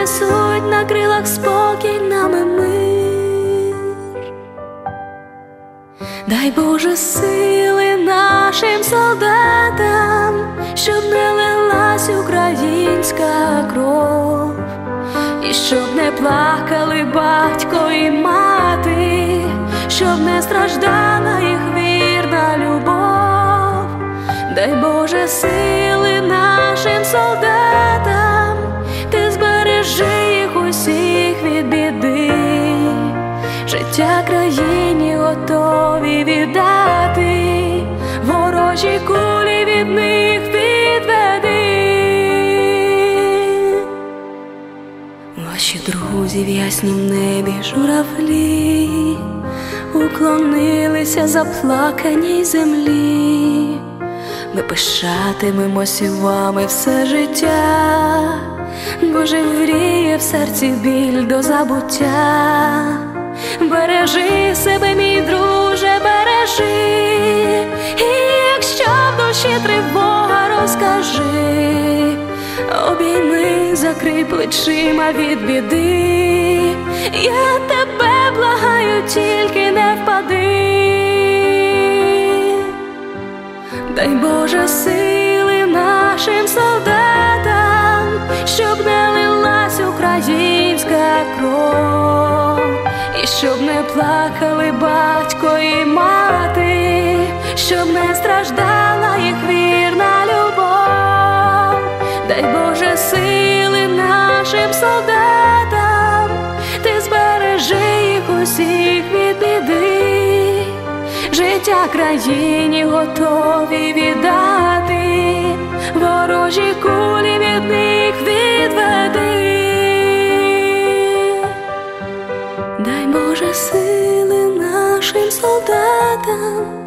несуть на крилах спокій нами мир. Дай Боже сили нашим солдатам, щоб не лилась українська кров, і щоб не плакали батько і мати, щоб не страждала їх вірна любов. Дай Боже сили нашим солдатам, кулі від них відведи. Ваші друзі в яснім небі журавлі уклонилися заплаканій землі. Ми пишатимемося вами все життя, Боже вріє в серці біль до забуття, бережи себе, мій друже, бережи, душі тривога, розкажи, обійми, закрий плечима від біди, я тебе благаю, тільки не впади. Дай Боже сили нашим солдатам, щоб не лилась українська кров, і щоб не плакали батько і мати, щоб не страждала їх вірна любов, дай Боже сили нашим солдатам, ти збережи їх усіх від біди. Життя країні готові віддати, ворожі кулі від них відведи, дай Боже сили нашим солдатам,